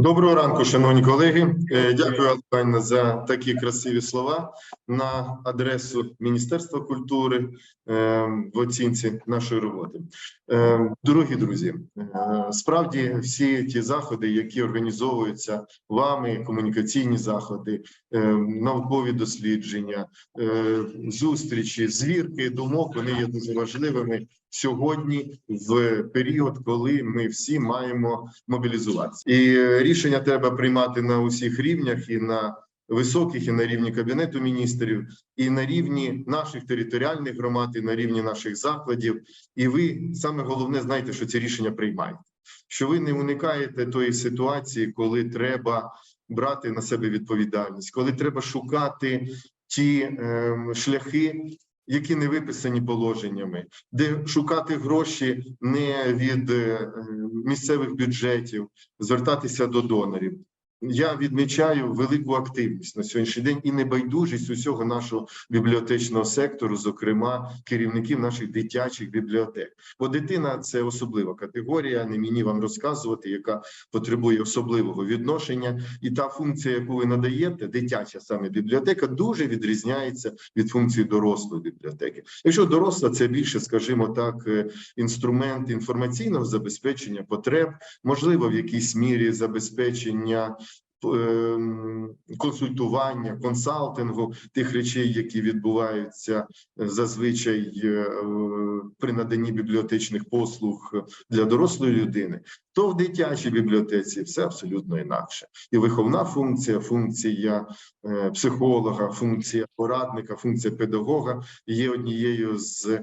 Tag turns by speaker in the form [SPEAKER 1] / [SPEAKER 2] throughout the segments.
[SPEAKER 1] Доброго ранку, шановні колеги. Е, Дякую, Албайна, за такі красиві слова на адресу Міністерства культури е, в оцінці нашої роботи. Е, Дорогі друзі, справді всі ті заходи, які організовуються вами, комунікаційні заходи, наукові дослідження, зустрічі, звірки думок, вони є дуже важливими сьогодні, в період, коли ми всі маємо мобілізуватися. І е, рішення треба приймати на усіх рівнях, і на високих, і на рівні кабінету міністрів, і на рівні наших територіальних громад, і на рівні наших закладів. І ви саме головне знаєте, що ці рішення приймаєте. Що ви не уникаєте тої ситуації, коли треба брати на себе відповідальність, коли треба шукати ті ем, шляхи, які не виписані положеннями, де шукати гроші не від е, місцевих бюджетів, звертатися до донорів. Я відмічаю велику активність на сьогоднішній день і небайдужість усього нашого бібліотечного сектору, зокрема керівників наших дитячих бібліотек. Бо дитина це особлива категорія. Не мені вам розказувати, яка потребує особливого відношення, і та функція, яку ви надаєте, дитяча саме бібліотека, дуже відрізняється від функції дорослої бібліотеки. Якщо доросла, це більше, скажімо так, е, інструмент інформаційного забезпечення потреб, можливо, в якійсь мірі забезпечення консультування, консалтингу тих речей, які відбуваються е, зазвичай е, е, при наданні бібліотечних послуг для дорослої людини, то в дитячій бібліотеці все абсолютно інакше. І виховна функція, функція психолога, функція порадника, функція педагога є однією з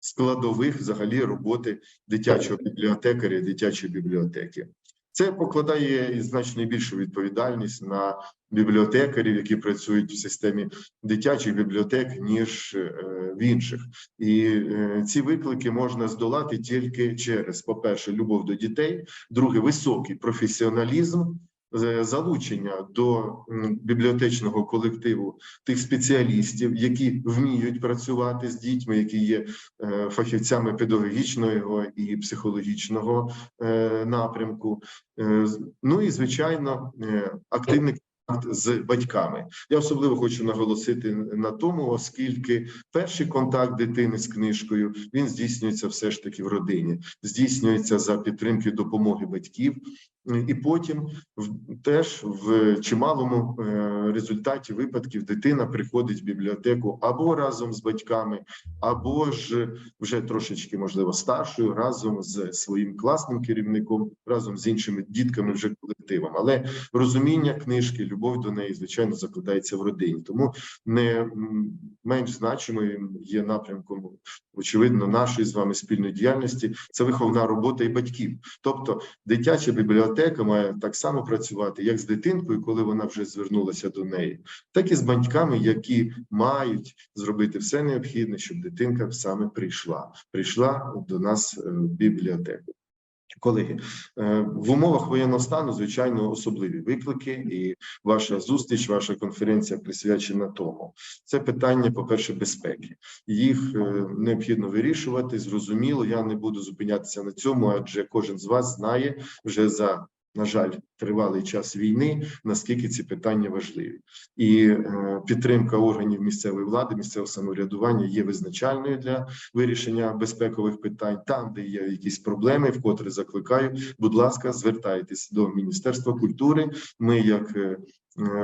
[SPEAKER 1] складових взагалі роботи дитячого бібліотекаря, дитячої бібліотеки. Це покладає і значно більшу відповідальність на бібліотекарів, які працюють в системі дитячих бібліотек, ніж е, в інших. І е, ці виклики можна здолати тільки через, по-перше, любов до дітей, друге, високий професіоналізм, залучення до бібліотечного колективу тих спеціалістів, які вміють працювати з дітьми, які є е, фахівцями педагогічного і психологічного е, напрямку. Е, Ну і звичайно, активний контакт з батьками. Я особливо хочу наголосити на тому, оскільки перший контакт дитини з книжкою він здійснюється все ж таки в родині, здійснюється за підтримки допомоги батьків. І потім в- теж в чималому е, результаті випадків дитина приходить в бібліотеку або разом з батьками, або ж вже трошечки можливо старшою, разом з своїм класним керівником, разом з іншими дітками, вже колективом. Але розуміння книжки, любов до неї, звичайно, закладається в родині. Тому не менш значимим є напрямком, очевидно, нашої з вами спільної діяльності. Це виховна робота і батьків. Тобто, дитяча бібліотека має так само працювати, як з дитинкою, коли вона вже звернулася до неї, так і з батьками, які мають зробити все необхідне, щоб дитинка саме прийшла, прийшла до нас е, в бібліотеку. Колеги, е, в умовах воєнного стану, звичайно, особливі виклики, і ваша зустріч, ваша конференція присвячена тому. Це питання, по-перше, безпеки. Їх е, необхідно вирішувати. Зрозуміло, я не буду зупинятися на цьому, адже кожен з вас знає вже за. На жаль, тривалий час війни, наскільки ці питання важливі, і е, підтримка органів місцевої влади, місцевого самоврядування є визначальною для вирішення безпекових питань. Там, де є якісь проблеми, вкотре закликаю, будь ласка, звертайтесь до Міністерства культури. Ми, як е, е,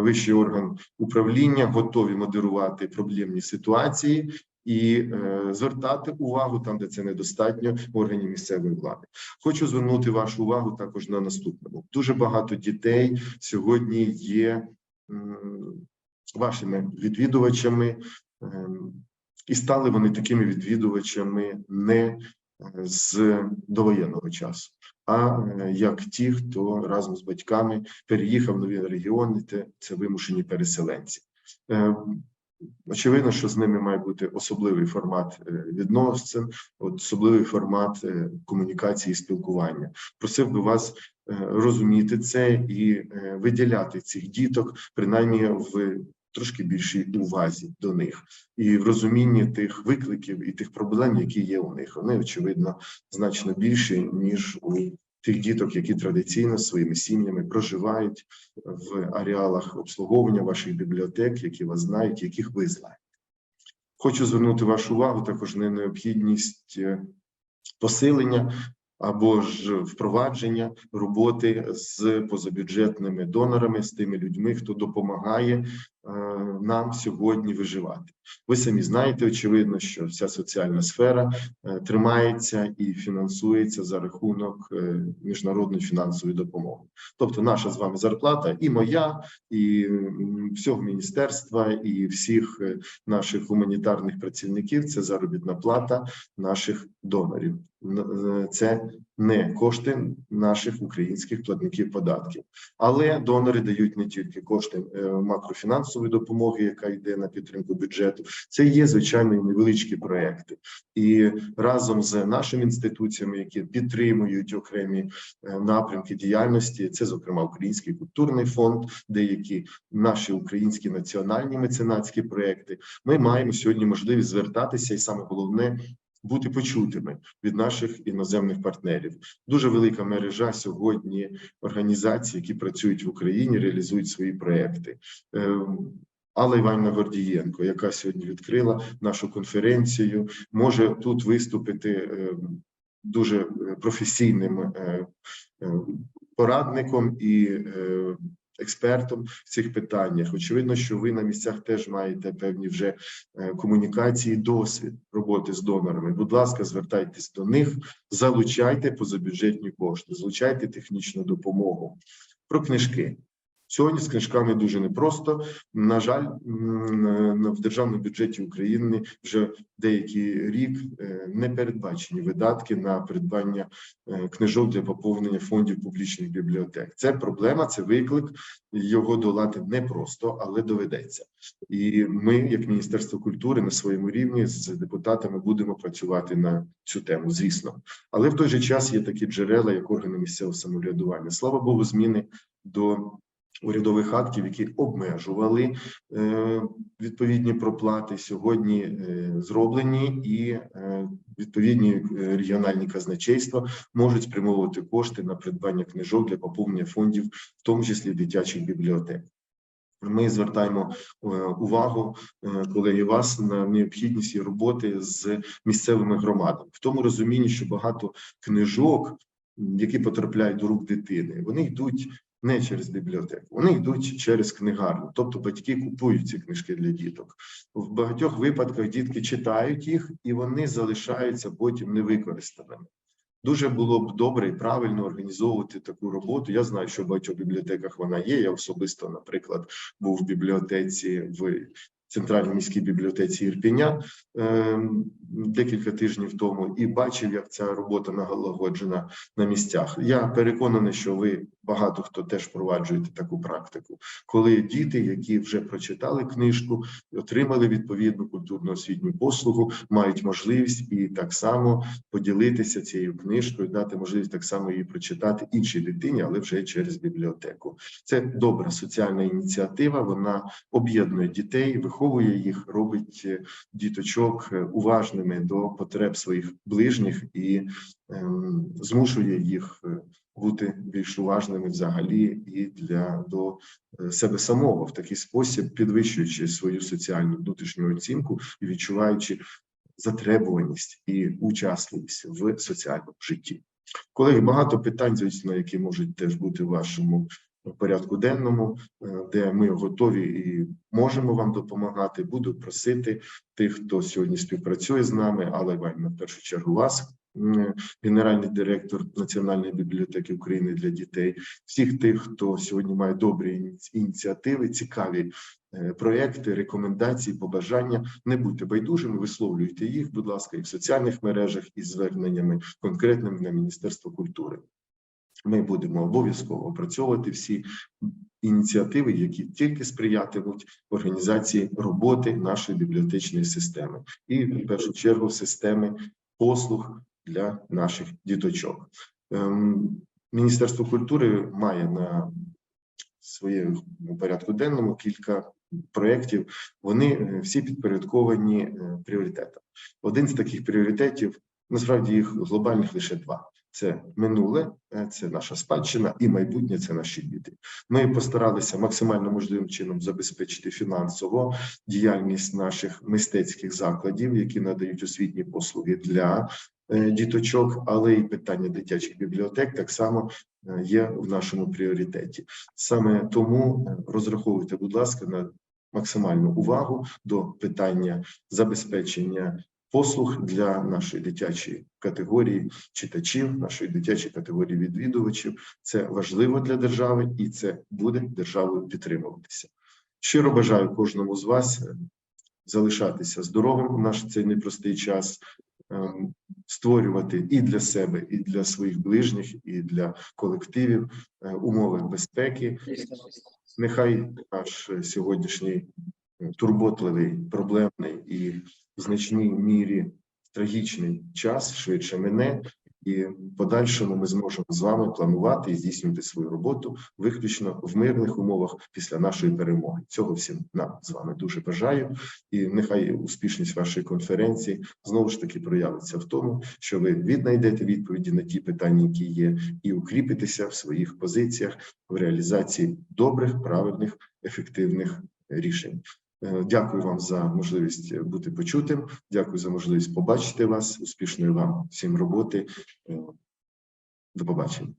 [SPEAKER 1] вищий орган управління, готові модерувати проблемні ситуації. І е, звертати увагу там, де це недостатньо органів місцевої влади. Хочу звернути вашу увагу також на наступному. Дуже багато дітей сьогодні є вашими відвідувачами, ем, і стали вони такими відвідувачами не е, з довоєнного часу, а е, як ті, хто разом з батьками переїхав в нові регіони, це вимушені переселенці. Очевидно, що з ними має бути особливий формат е, відносин, особливий формат е, комунікації і спілкування. Просив би вас е, розуміти це і виділяти цих діток, принаймні в трошки більшій увазі до них і в розумінні тих викликів і тих проблем, які є у них. Вони очевидно значно більші ніж у тих діток, які традиційно своїми сім'ями проживають в ареалах обслуговування ваших бібліотек, які вас знають, яких ви знаєте. Хочу звернути вашу увагу також на необхідність е, посилення або ж впровадження роботи з позабюджетними донорами, з тими людьми, хто допомагає нам сьогодні виживати. Ви самі знаєте, очевидно, що вся соціальна сфера е, тримається і фінансується за рахунок е, міжнародної фінансової допомоги. Тобто, наша з вами зарплата, і моя, і всього міністерства, і всіх е, наших гуманітарних працівників це заробітна плата наших донорів. Е, Це не кошти наших українських платників податків, але донори дають не тільки кошти е, макрофінансової допомоги, яка йде на підтримку бюджету. Це є звичайно невеличкі проекти, і разом з нашими інституціями, які підтримують окремі е, напрямки діяльності, це зокрема Український культурний фонд, деякі наші українські національні меценатські проекти. Ми маємо сьогодні можливість звертатися, і саме головне бути почутими від наших іноземних партнерів. Дуже велика мережа сьогодні організацій, які працюють в Україні, реалізують свої проекти. Ем, Алла Іванівна Гордієнко, яка сьогодні відкрила нашу конференцію, може тут виступити ем, дуже е, професійним е, е, порадником і е, експертом в цих питаннях. Очевидно, що ви на місцях теж маєте певні вже е, комунікації, досвід роботи з донорами. Будь ласка, звертайтесь до них, залучайте позабюджетні кошти, залучайте технічну допомогу. Про книжки. Сьогодні з книжками дуже непросто. На жаль, в державному бюджеті України вже деякий рік е, не передбачені видатки на придбання е, книжок для поповнення фондів публічних бібліотек. Це проблема, це виклик. Його долати непросто, але доведеться. І ми, як Міністерство культури, на своєму рівні з депутатами будемо працювати на цю тему, звісно. Але в той же час є такі джерела, як органи місцевого самоврядування. Слава Богу, зміни до урядових актів, які обмежували е, відповідні проплати, сьогодні е, зроблені, і е, відповідні регіональні казначейства можуть спрямовувати кошти на придбання книжок для поповнення фондів, в тому числі дитячих бібліотек. Ми звертаємо увагу, колеги, вас на необхідність роботи з місцевими громадами, в тому розумінні, що багато книжок, які потрапляють до рук дитини, вони йдуть не через бібліотеку, вони йдуть через книгарню. Тобто батьки купують ці книжки для діток. В багатьох випадках дітки читають їх і вони залишаються потім невикористаними. Дуже було б добре і правильно організовувати таку роботу. Я знаю, що в багатьох бібліотеках вона є. Я особисто, наприклад, був в бібліотеці в центральній міській бібліотеці Ірпіня е, декілька тижнів тому і бачив, як ця робота налагоджена на місцях. Я переконаний, що ви багато хто теж впроваджуєте таку практику, коли діти, які вже прочитали книжку, отримали відповідну культурно-освітню послугу, мають можливість і так само поділитися цією книжкою, дати можливість так само її прочитати іншій дитині, але вже через бібліотеку. Це добра соціальна ініціатива. Вона об'єднує дітей, виховує їх, робить е, діточок е, уважними до потреб своїх ближніх і ем, змушує їх е, бути більш уважними взагалі і для до е, себе самого в такий спосіб, підвищуючи свою соціальну внутрішню оцінку і відчуваючи затребуваність і учасливість в соціальному житті. Колеги, багато питань, звісно, які можуть теж бути в вашому порядку денному, е, де ми готові і можемо вам допомагати. Буду просити тих, хто сьогодні співпрацює з нами, але в першу чергу вас. М, Генеральний директор Національної бібліотеки України для дітей, всіх тих, хто сьогодні має добрі ініціативи, цікаві е, проекти, рекомендації, побажання. Не будьте байдужими, висловлюйте їх, будь ласка, і в соціальних мережах із зверненнями конкретними на Міністерство культури. Ми будемо обов'язково опрацьовувати всі ініціативи, які тільки сприятимуть організації роботи нашої бібліотечної системи, і в першу чергу системи послуг для наших діточок. Ем, Міністерство культури має на своєму порядку денному кілька проєктів. Вони е, всі підпорядковані е, пріоритетам. Один з таких пріоритетів насправді їх глобальних лише два. це минуле, е, це наша спадщина, і майбутнє це наші діти. Ми постаралися максимально можливим чином забезпечити фінансово діяльність наших мистецьких закладів, які надають освітні послуги для діточок, але і питання дитячих бібліотек так само е, є в нашому пріоритеті. Саме тому е, розраховуйте, будь ласка, на максимальну увагу до питання забезпечення послуг для нашої дитячої категорії читачів, нашої дитячої категорії відвідувачів. Це важливо для держави, і це буде державою підтримуватися. Щиро бажаю кожному з вас е, залишатися здоровим у наш цей непростий час, створювати і для себе, і для своїх ближніх, і для колективів е, умови безпеки. Нехай наш е, сьогоднішній е, турботливий, проблемний і в значній мірі трагічний час швидше мине, і в подальшому ми зможемо з вами планувати і здійснювати свою роботу виключно в мирних умовах після нашої перемоги. Цього всім нам з вами дуже бажаю. І нехай успішність вашої конференції знову ж таки проявиться в тому, що ви віднайдете відповіді на ті питання, які є, і укріпитеся в своїх позиціях в реалізації добрих, правильних, ефективних рішень. Е, Дякую вам за можливість бути почутим. Дякую за можливість побачити вас. Успішної вам всім роботи. Е, До побачення.